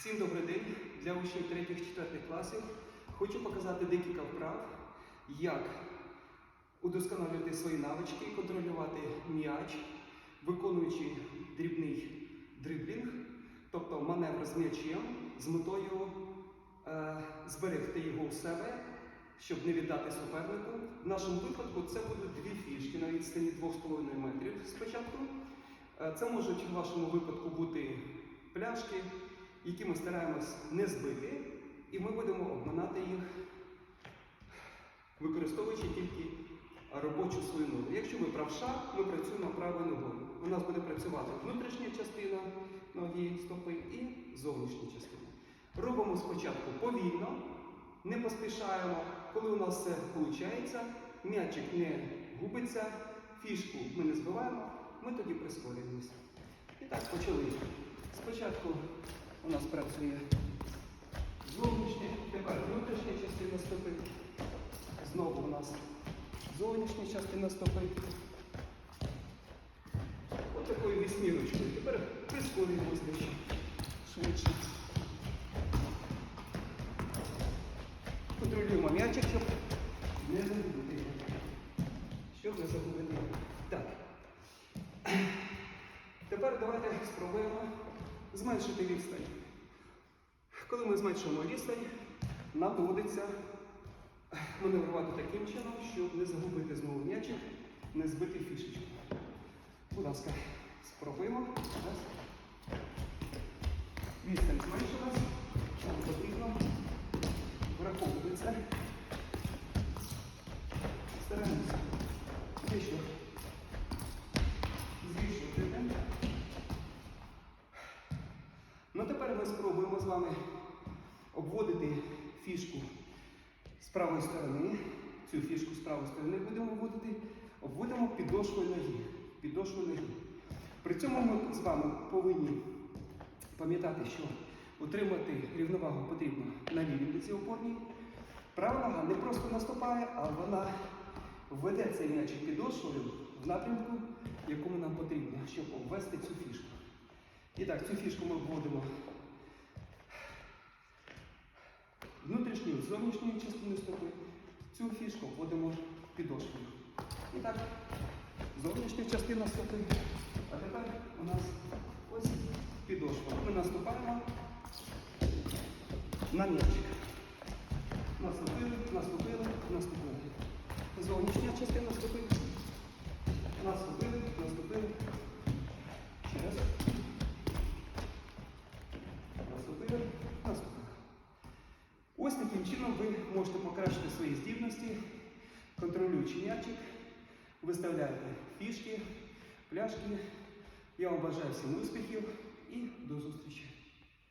Всім добрий день для учнів 3-4 класів. Хочу показати декілька вправ, як удосконалювати свої навички, контролювати м'яч, виконуючи дрібний дриблінг, тобто маневр з м'ячем з метою е, зберегти його у себе, щоб не віддати супернику. В нашому випадку це будуть дві фішки на відстані 2,5 метрів спочатку. Е, Це можуть в вашому випадку бути пляшки, які ми стараємось не збити, і ми будемо обминати їх, використовуючи тільки робочу свою ногу. Якщо ви правша, ми працюємо правою ногою. У нас буде працювати внутрішня частина ноги, стопи і зовнішня частина. Робимо спочатку повільно, не поспішаємо. Коли у нас все виходить, м'ячик не губиться, фішку ми не збиваємо, ми тоді прискорюємося. І так почали. Спочатку у нас працює зовнішня, тепер внутрішня частина стопи. Знову у нас зовнішня частина стопи. Ось такою вісьмірочкою. Тепер прискорюємося дещо швидше. Контролюємо м'ячик, щоб не загубити його. Щоб не загубити. Так. Тепер давайте спробуємо зменшити відстань. Коли ми зменшуємо відстань, нам доводиться маневрувати таким чином, щоб не загубити знову м'ячик, не збити фішечку. Будь ласка, спробуємо. Відстань зменшилась. Потрібно враховувати. Стараємося. Більше збільшувати темп. Ну тепер ми спробуємо з вами обводити фішку з правої сторони. Цю фішку з правої сторони будемо обводити, обводимо підошвою ноги. Підошвою ноги. При цьому ми з вами повинні пам'ятати, що утримати рівновагу потрібно на лівій нозі опорній. Права нога не просто наступає, а вона введе цей м'ячик підошвою в напрямку, якому нам потрібно, щоб обвести цю фішку. І так, цю фішку ми вводимо внутрішньою зовнішньою частиною стопи. Цю фішку вводимо підошвою. І так, зовнішня частина стопи. А тепер у нас ось підошва. Ми наступаємо на м'ячик. Наступили, наступили, наступили. Зовнішня частина стопи. Наступили. чином ви можете покращити свої здібності, контролюючи м'ячик, виставляєте фішки, пляшки. Я вам бажаю всім успіхів і до зустрічі!